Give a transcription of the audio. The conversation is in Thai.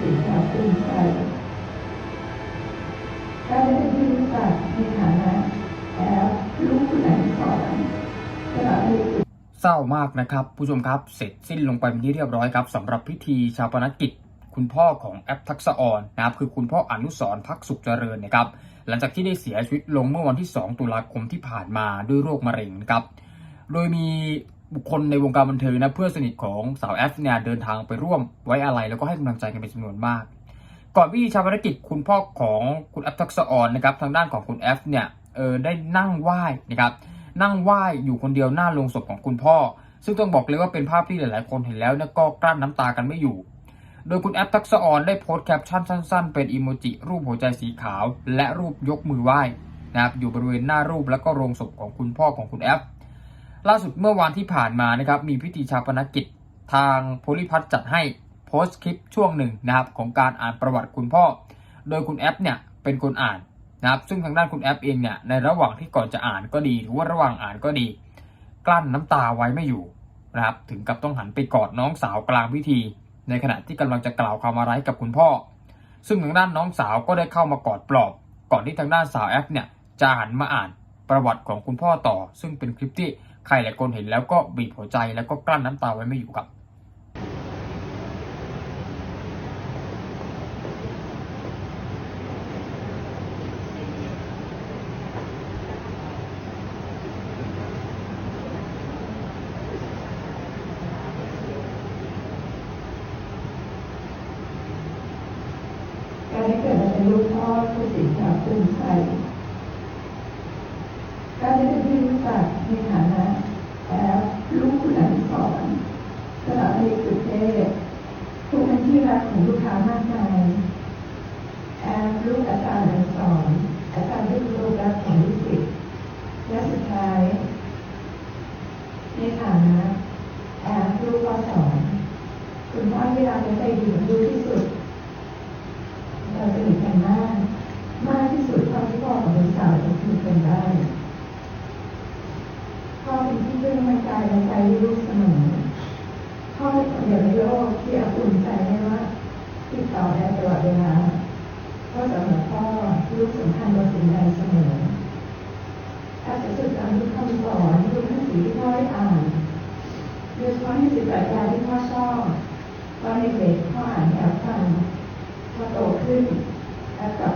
สินทร์ภูมิใจการได้เป็นที่รู้จักในฐานะแอบลูกคุณอนุสรณ์ขณะที่เศร้ามากนะครับ ผู้ชมครับ เสร็จสิ้นลงไปเป็นที่เรียบร้อยครับสำหรับพิธีชาปนกิจ คุณพ่อของแอปทักษะออนนะครับคือคุณพ่ออนุสรพักสุขเจริญนะครับ หลังจากที่ได้เสียชีวิตลงเมื่อวันที่ 2 ตุลาคมที่ผ่านมาด้วยโรคมะเร็งนะครับ โดยมี บุคคลในวงการบันเทิงนะเพื่อนสนิทของสาวแอฟเนี่ยเดินทางไปร่วมไว้อาลัยแล้วก็ให้กำลังใจกันเป็นจำนวนมาก ก่อนพิธีชาปนกิจคุณพ่อของคุณแอฟทักษะออนนะครับทางด้านของคุณแอฟเนี่ยเออได้นั่งไหว้นะครับนั่งไหว้อยู่คนเดียวหน้าโลงศพของคุณพ่อ ซึ่งต้องบอกเลยว่าเป็นภาพที่หลาย ๆ คนเห็นแล้วเนี่ยก็กลั้นน้ำตากันไม่อยู่ โดยคุณแอปทักษะออนได้โพสต์แคปชั่นสั้น ๆ เป็นอีโมจิรูปหัวใจสีขาว และรูปยกมือไหว้นะครับอยู่บริเวณหน้ารูปและก็โรงศพของคุณพ่อของคุณแอฟ ล่าสุดเมื่อวานที่ผ่านมานะครับมีพิธีชาปนกิจทางโพลิพัทจัดให้โพสต์คลิปช่วงหนึ่งนะครับของการอ่านประวัติคุณพ่อ โดยคุณแอปเนี่ยเป็นคนอ่านนะครับซึ่งทางด้านคุณแอปเองเนี่ยในระหว่างที่ก่อนจะอ่านก็ดี หรือว่าระหว่างอ่านก็ดี กลั้นน้ำตาไว้ไม่อยู่นะครับถึงกับต้องหันไปกอดน้องสาวกลางพิธี ในขณะที่กำลังจะกล่าวความอาลัยกับคุณพ่อ ซึ่งทางด้านน้องสาวก็ได้เข้ามากอดปลอบ ก่อนที่ทางด้านสาวแอฟเนี่ยจะหันมาอ่านประวัติของคุณพ่อต่อ ซึ่งเป็นคลิปที่ ครหลายคนเห็นแล้วก็บีบหัวใจแล้วก็กลั้นน้ำตาไว้ไม่อยู่ครับการได้เกิดมาเป็นลูกพ่อผู้สินทร์ภูมิใจการได้เป็นที่รู้จักในฐานะแอบลูกคุณอนุสรณ์สถานีสุเทพผู้เป็นที่ รักของลูกค้ามากมายแอบลูกอาจารย์อนุสรณ์อาจารย์ที่ลูกรักของลูกศิษย์และสุดท้าย ในฐานะแอบลูกพ่อสอนคุณพ่อที่รักและใจดีของลูกที่สุด เราสนิทกันมาก มากที่สุดเท่าที่พ่อกับลูกสาวจะคุยกันได้พ่อเป็นที่พึ่งทางกายและใจให้ลูกเสมอพ่อเป็นคนเดียวในโลกที่อบอุ่นใจได้ว่าติดต่อได้ตลอดเวลา เพราะสำหรับพ่อรู้สำคัญกว่าสิ่งใดเสมออาจจะจดจำทุกคำสอนทุกหนังสือที่พ่อได้อ่านโดยเฉพาะในสิบปรัชญาที่พ่อชอบตอนเด็กๆพ่ออ่านแอบฟังพอโตขึ้นแอบกลับ